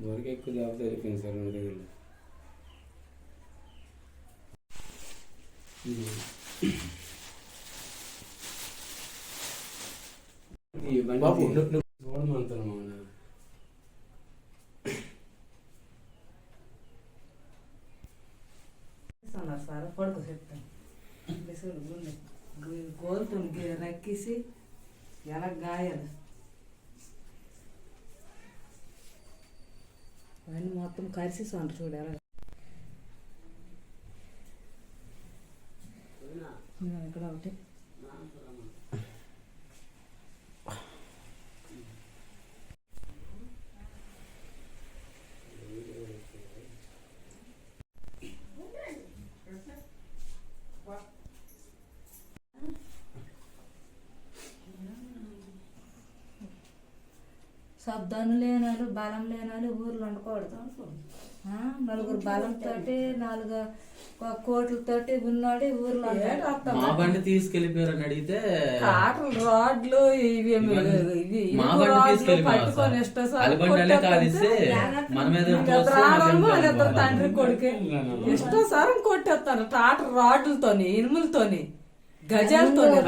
బోర్కి ఎక్కువ job జరిపోయింది sir మన దగ్గర. బాబు అన్నారు సార్ పడుకో చెప్తాను. బిసులు గుండె గోలుతుంది రక్కిసి ఎలా గాయాలు మొత్తం కరిసి సొంత చూడు ఇక్కడ ఒకటి. శబ్దాలు లేనాలు బలం లేనాలు ఊర్లో ఉండకూడదు ఆ, నలుగురు బలంతో నాలుగు కో- కోట్లతోటి ఉన్నాడు ఊర్లో. మా బండి తీసుకెళ్ళిపోయారని అడిగితే కాటలు రాడ్లు ఇవి ఇవి పట్టుకొని. తండ్రి కొడుకే ఇష్టం సార్ కొట్టేస్తారు టాటర్ రాడ్లతోని ఇనుములతోని గజాలతోని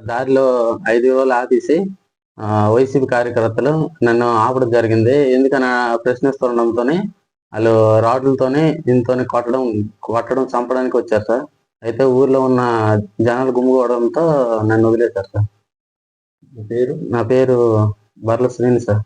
దారిలో ఐదు రోజులు ఆపేసి వైసీపీ కార్యకర్తలు నన్ను ఆపడం జరిగింది. ఎందుకని ప్రశ్నిస్తుండడంతోనే వాళ్ళు రాడ్లతోనే దీంతో కొట్టడం కొట్టడం చంపడానికి వచ్చారు సార్. అయితే ఊర్లో ఉన్న జనాలు గుమ్ముకోవడంతో నన్ను వదిలేశారు సార్. పేరు నా పేరు బర్ల శ్రీని సార్.